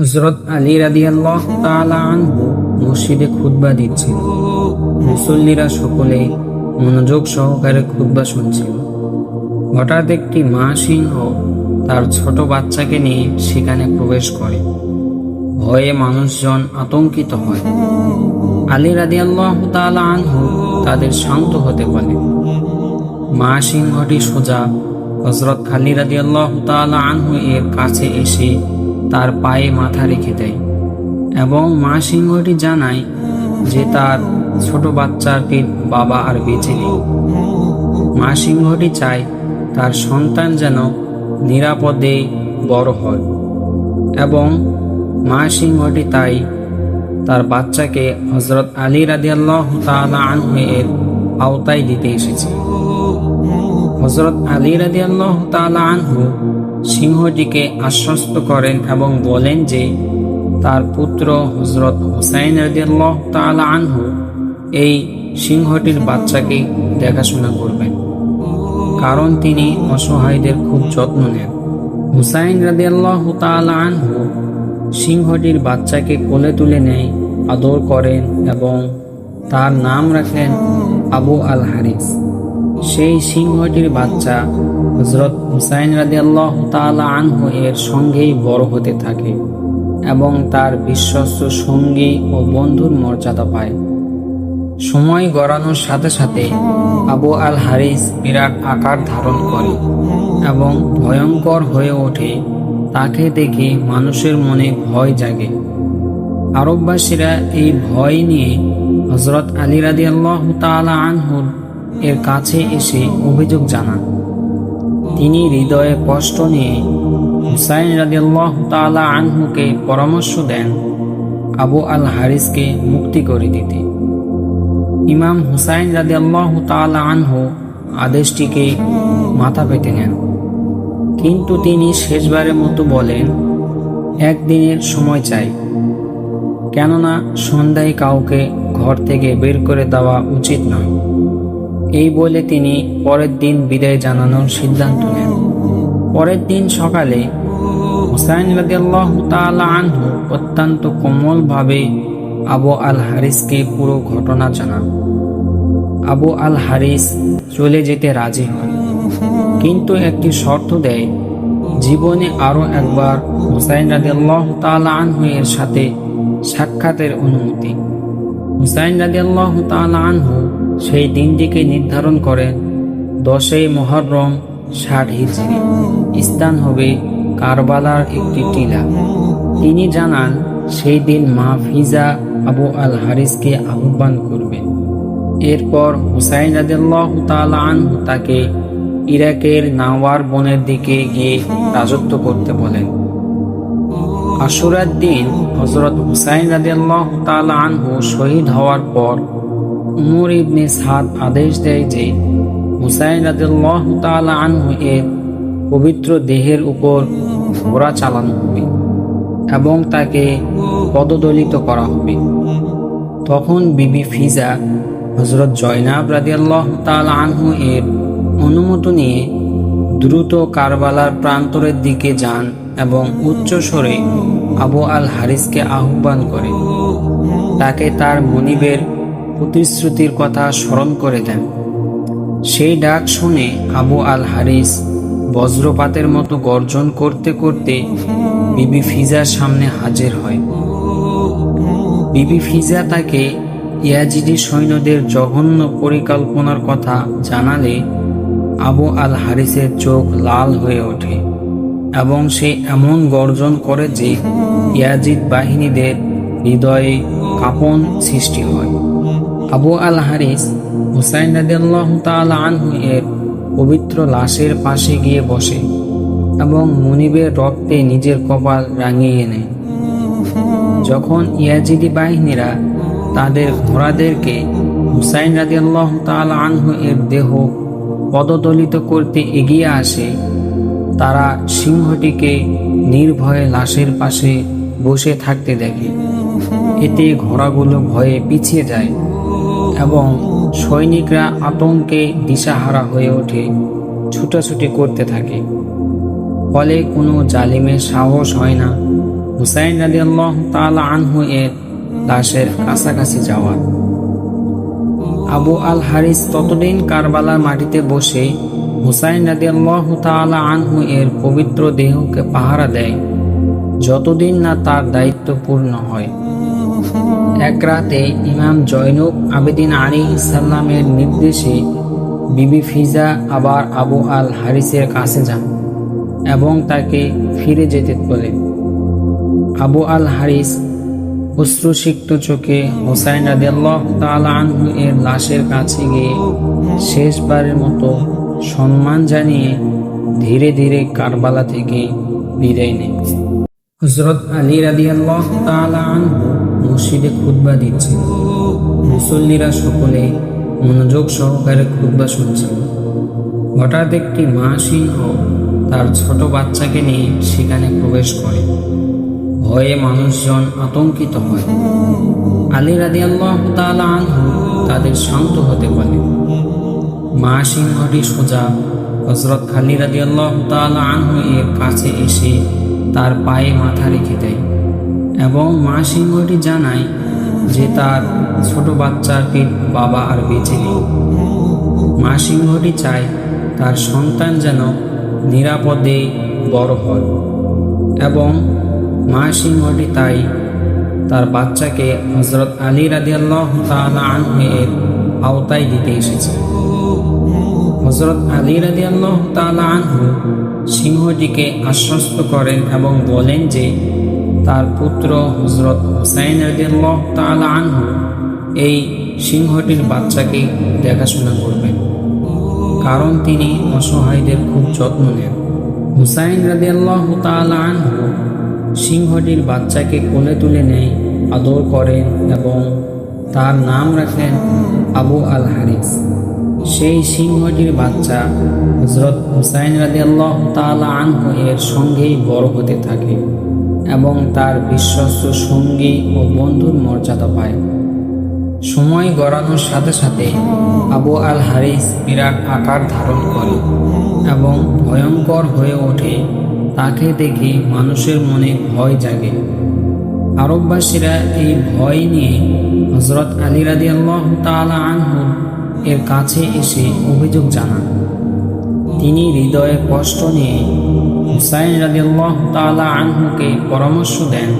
হজরত আলী রাদিয়াল্লাহ তাআলা আনহু মসজিদে খুতবা দিচ্ছিল। মুসল্লিরা সকলে মনোযোগ সহকারে খুতবা শুনছিল। হঠাৎ একটি মা সিংহ তার ছোট বাচ্চাকে নিয়ে সেখানে প্রবেশ করে। ভয়ে মানুষজন আতঙ্কিত হয়। আলী রাদিয়াল্লাহ তাআলা আনহু তাদের শান্ত হতে বলে। মা সিংহটি সোজা হজরত আলী রাদিয়াল্লাহ তাআলা আনহু এর কাছে এসে তার পায়ে মাথা রেখে দেয় এবং মা সিংহটি জানায় যে তার ছোট বাচ্চাটির বাবা আর বেঁচে নেই। মা সিংহটি চায় তার সন্তান যেন নিরাপদে বড় হয় এবং মা সিংহটি তাই তার বাচ্চাকে হজরত আলী রাদিয়াল্লাহ তাআলা আনহু এর আওতায় দিতে এসেছে। হজরত আলী রাদিয়াল্লাহ তাআলা আনহু সিংহটিকে আশ্বস্ত করেন এবং বলেন যে তার পুত্র হজরত হুসাইন রাদিয়াল্লাহ তাআলা আনহু এই সিংহটির বাচ্চাকে দেখাশোনা করবেন। কারণ তিনি অসহায়দের খুব যত্ন নেন। হুসাইন রাদিয়াল্লাহ তাআলা আনহু সিংহটির বাচ্চাকে কোলে তুলে নেয়, আদর করেন এবং তার নাম রাখেন আবু আল হারিস। সেই সিংহটির বাচ্চা হজরত হুসাইন রাদিয়াল্লাহ তাআলা আনহু এর সঙ্গেই বড় হতে থাকে এবং তার বিশ্বস্ত সঙ্গী ও বন্ধুর মর্যাদা পায়। সময় গড়ানোর সাথে সাথে আবু আল হারিস বিরাট আকার ধারণ করে এবং ভয়ঙ্কর হয়ে ওঠে। তাকে দেখে মানুষের মনে ভয় জাগে। আরববাসীরা এই ভয় নিয়ে হজরত আলী রাদি আল্লাহ তালা আনহুর এর কাছে এসে অভিযোগ জানান। তিনি হৃদয়ে কষ্ট নিয়ে হুসাইন রাদি আল্লাহ তালা আনহুকে পরামর্শ দেন আবু আল হারিসকে মুক্তি করে দিতে। ইমাম হুসাইন রাদি আল্লাহ তালা আনহু আদেশটিকে মাথা পেতে নেন। কিন্তু তিনি শেষবারের মতো বলেন একদিনের সময় চাই। কেননা সন্ধ্যায় কাউকে ঘর থেকে বের করে দেওয়া উচিত নয়। এই বলে তিনি পরের দিন বিদায় জানানোর সিদ্ধান্ত নেন। পরের দিন সকালে হুসাইন আনহু অত্যন্ত কোমলভাবে আবু আল হারিসকে পুরো ঘটনা জানান। আবু আল হারিস চলে যেতে রাজি হয় কিন্তু একটি শর্ত দেয়, জীবনে আরও একবার হুসাইন রাদিয়াল্লাহ তাআলা আনহু এর সাথে সাক্ষাতের অনুমতি। হুসাইন রাদিয়াল্লাহ তাআলা আনহু সেই দিনটিকে নির্ধারণ করেন দশই মহরম ষাট হিজরি। স্থান হবে কারবালার একটি টিলা। তিনি জানান, সেই দিন মা ফিজা আবু আল হারিসকে আহ্বান করবেন এরপর হুসাইন রাদিয়াল্লাহ তাআলা আনহু তাকে ইরাকের নাওয়ার বনের দিকে গিয়ে রাজত্ব করতে বলেন। আশুরার দিন হজরত হুসাইন তাআলা আনহু শহীদ হওয়ার পর উমর ইবনে সাদ আদেশ দেয় যে, হুসাইন রাদিয়াল্লাহ তাআলা আনহু এর পবিত্র দেহের উপর ঘোড়া চালানো হবে এবং তাকে পদদলিত করা হবে। তখন বিবি ফিজা হজরত জয়নাব রাদিয়াল্লাহ তাআলা আনহু এর অনুমতি নিয়ে দ্রুত কারবালার প্রান্তরের দিকে যান এবং উচ্চ স্বরে আবু আল হারিসকে আহ্বান করে। তাকে তার মনিবের প্রতিশ্রুতির কথা স্মরণ করে দেন। সেই ডাক শুনে আবু আল হারিস বজ্রপাতের মতো গর্জন করতে করতে বিবি ফিজার সামনে হাজির হয়। বিবি ফিজা তাকে ইয়াজিদি সৈন্যদের জঘন্য পরিকল্পনার কথা জানালে আবু আল হারিসের চোখ লাল হয়ে ওঠে এবং সে এমন গর্জন করে যে ইয়াজিদ বাহিনীদের হৃদয়ে কাঁপন সৃষ্টি হয়। আবু আল হারিস হুসাইন আনহু এর পবিত্র লাশের পাশে গিয়ে বসে এবং মুনিবের রক্তে নিজের কপাল রাঙিয়ে নেয় যখন ইয়াজিদি বাহিনীরা তাদের ঘোড়াদেরকে হুসাইন রাদিয়াল্লাহ তাআলা আনহু এর দেহ পদদলিত করতে এগিয়ে আসে, তারা সিংহটিকে নির্ভয়ে লাশের পাশে বসে থাকতে দেখে। এতে ঘোড়াগুলো ভয়ে পিছিয়ে যায়। এবং সৈনিকরা আতঙ্কে দিশাহারা হয়ে ওঠে, ছুটাছুটি করতে থাকে। ফলে কোনো জালিমের সাহস হয় না। হুসাইন রাজি আল্লাহ তালা আনহু এর লাশের কাছাকাছি যাওয়ার আবু আল হারিস ততদিন কারবালার মাটিতে বসে হুসাইন রাজি আল্লাহ তালা আনহু এর পবিত্র দেহকে পাহারা দেয়, যতদিন না তার দায়িত্ব পূর্ণ হয়। এক রাতে ইমাম জয়নুব আবেদিন আলী সাল্লামের নির্দেশে বিবি ফিজা আবার আবু আল হারিসের কাছে যান এবং তাকে ফিরে যেতে বলেন আবু আল হারিস অশ্রুসিক্ত চোখে হোসাইন আনহু এর লাশের কাছে গিয়ে শেষবারের মতো সম্মান জানিয়ে ধীরে ধীরে কারবালা থেকে বিদায় নেয়। হজরত আলী রাদিয়াল্লাহ তাআলা আনহু মসজিদে খুতবা দিচ্ছেন মুসল্লিরা সকলে মনোযোগ সহকারে খুতবা শুনছিল হঠাৎ একটি মা সিংহ তার ছোট বাচ্চাকে নিয়ে সেখানে প্রবেশ করে। ভয়ে মানুষজন আতঙ্কিত হয়। আলী রাদিয়াল্লাহ তাআলা আনহু তাদের শান্ত হতে বলে। মা সিংহটি সোজা হজরত খালি রাদিয়াল্লাহ তাআলা আনহু এর কাছে এসে তার পায়ে মাথা রেখে দেয়। এবং মা সিংহটি জানায় যে তার ছোট বাচ্চাটির বাবা আর বেঁচে নেই। মা সিংহটি চায় তার সন্তান যেন নিরাপদে বড় হয় এবং মা সিংহটি তাই তার বাচ্চাকে হজরত আলী রাদিয়াল্লাহ তাআলা আনহু এর আওতায় দিতে এসেছে। হজরত আলী রাদিয়াল্লাহ তাআলা আনহু সিংহটিকে আশ্বস্ত করেন এবং বলেন যে তার পুত্র হজরত হুসাইন আনহু এই সিংহটির বাচ্চাকে দেখাশোনা করবেন। কারণ তিনি অসহায়দের খুব যত্ন নেন। হুসাইন রাদিয়াল্লাহ তাআলা আনহু সিংহটির বাচ্চাকে কোলে তুলে নেয়, আদর করেন এবং তার নাম রাখেন আবু আল হারিস সেই সিংহটির বাচ্চা হজরত হুসাইন রাদিয়াল্লাহ তাআলা আনহু এর সঙ্গেই বড় হতে থাকে। এবং তার বিশ্বস্ত সঙ্গী ও বন্ধুর মর্যাদা পায়। সময় গড়ানোর সাথে সাথে আবু আল হারিস বিরাট আকার ধারণ করে এবং ভয়ঙ্কর হয়ে ওঠে। তাকে দেখে মানুষের মনে ভয় জাগে। আরববাসীরা এই ভয় নিয়ে হজরত আলী রাদি আল্লাহ তালা আনহু এর কাছে এসে অভিযোগ জানান। তিনি হৃদয়ে কষ্ট নিয়ে হুসাইন রাদি আল্লাহ তালা আনহুকে পরামর্শ দেন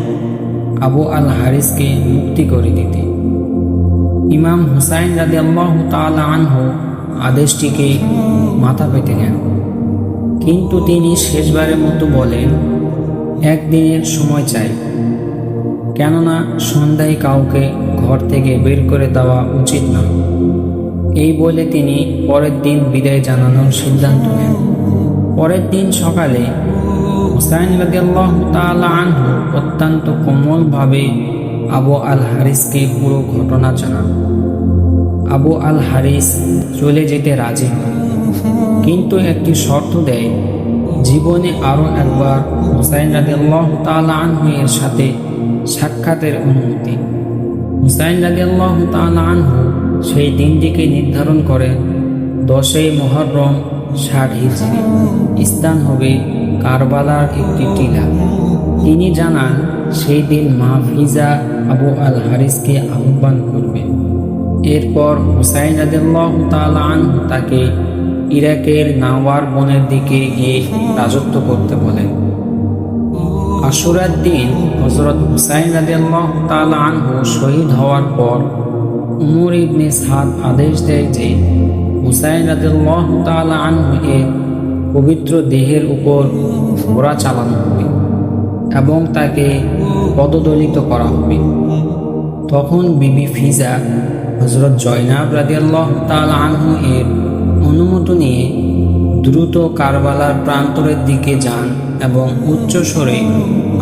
আবু আল হারিসকে মুক্তি করে দিতে। ইমাম হুসাইন রাদি আল্লাহ তালা আনহু আদেশটিকে মাথা পেতে নেন। কিন্তু তিনি শেষবারের মতো বলেন একদিনের সময় চাই। কেননা সন্ধ্যায় কাউকে ঘর থেকে বের করে দেওয়া উচিত নয়। এই বলে তিনি পরের দিন বিদায় জানানোর সিদ্ধান্ত নেন। পরের দিন সকালে হুসাইন রাদিয়াল্লাহ তাআলা আনহু অত্যন্ত কোমলভাবে আবু আল হারিসকে পুরো ঘটনা জানান। আবু আল হারিস চলে যেতে রাজি হয় কিন্তু একটি শর্ত দেয়, জীবনে আরও একবার হুসাইন রাদিয়াল্লাহ তাআলা আনহু এর সাথে সাক্ষাতের অনুমতি। হুসাইন রাদিয়াল্লাহ তাআলা আনহু সেই দিনটিকে নির্ধারণ করে দশই মহরম ষাট হিজরি স্থান হবে কারবালার একটি টিলা। তিনি জানান, সেই দিন মা ফিজা আবু আল হারিসকে আহ্বান করবেন। এরপর হুসাইন রাদিয়াল্লাহ তাআলা আনহু তাকে ইরাকের নাওয়ার বনের দিকে গিয়ে রাজত্ব করতে বলেন। আশুরার দিন হজরত হুসাইন রাদিয়াল্লাহ তাআলা শহীদ হওয়ার পর উমর ইবনে সাদ আদেশ দেয় যে হুসাইন রাদিয়াল্লাহ তাআলা আনহু এর পবিত্র দেহের উপর ঘোড়া চালানো হবে এবং তাকে পদদলিত করা হবে। তখন বিবি ফিজা হজরত জয়নাব রাদিয়াল্লাহ তাআলা আনহু এর অনুমতি নিয়ে দ্রুত কারবালার প্রান্তরের দিকে যান এবং উচ্চ স্বরে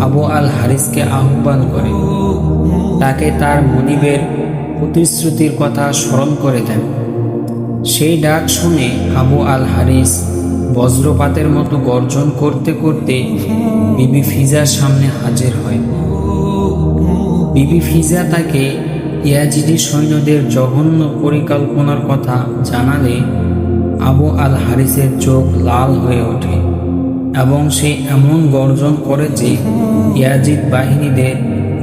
আবু আল হারিসকে আহ্বান করে তাকে তার মনিবের প্রতিশ্রুতির কথা স্মরণ করে দেন। সেই ডাক শুনে আবু আল হারিস বজ্রপাতের মতো গর্জন করতে করতে বিবি ফিজার সামনে হাজির হয়। বিবি ফিজা তাকে ইয়াজিদি সৈন্যদের জঘন্য পরিকল্পনার কথা জানালে আবু আল হারিসের চোখ লাল হয়ে ওঠে এবং সে এমন গর্জন করে যে ইয়াজিদ বাহিনীদের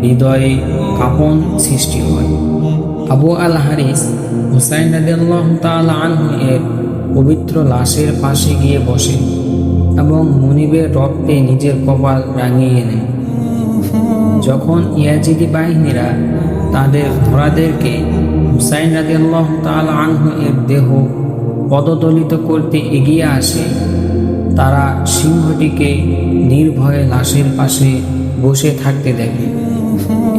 হৃদয়ে কাঁপন সৃষ্টি হয়। আবু আল হারিস হুসাইন রাদিয়াল্লাহ তাআলা আনহু এর পবিত্র লাশের পাশে গিয়ে বসে এবং মনিবের রক্তে নিজের কপাল রাঙিয়ে নেয়। যখন ইয়াজিদি বাহিনীরা তাদের ধরাদেরকে হুসাইন রাদিয়াল্লাহ তাআলা আনহু এর দেহ পদদলিত করতে এগিয়ে আসে, তারা সিংহটিকে নির্ভয়ে লাশের পাশে বসে থাকতে দেখে।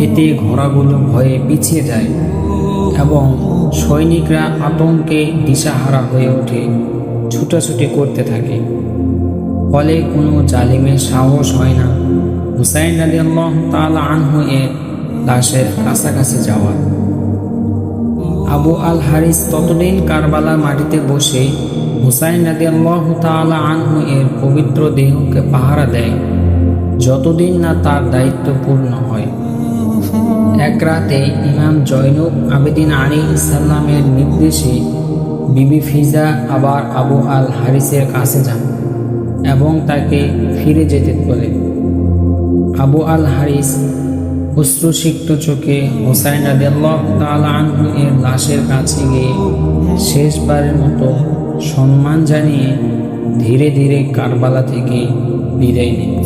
এতে ঘোড়াগুলো ভয়ে পিছিয়ে যায়। এবং সৈনিকরা আতঙ্কে দিশাহারা হয়ে ওঠে ছুটাছুটি করতে থাকে। ফলে কোনো জালিমের সাহস হয় না। হুসাইন রাদিয়াল্লাহু তাআলা আনহু এর লাশের কাছাকাছি যাওয়া। আবু আল হারিস ততদিন কারবালার মাটিতে বসে হুসাইন রাদিয়াল্লাহু তাআলা আনহু এর পবিত্র দেহকে পাহারা দেয়। যতদিন না তার দায়িত্ব পূর্ণ হয়। এক রাতে ইমাম জয়নুব আবেদিন আলী ইসাল্লামের নির্দেশে বিবি ফিজা আবার আবু আল হারিসের কাছে যান এবং তাকে ফিরে যেতে বলে। আবু আল হারিস অশ্রুসিক্ত চোখে হোসাইন আনহু এর লাশের কাছে গিয়ে শেষবারের মতো সম্মান জানিয়ে ধীরে ধীরে কারবালা থেকে বিদায় নেয়।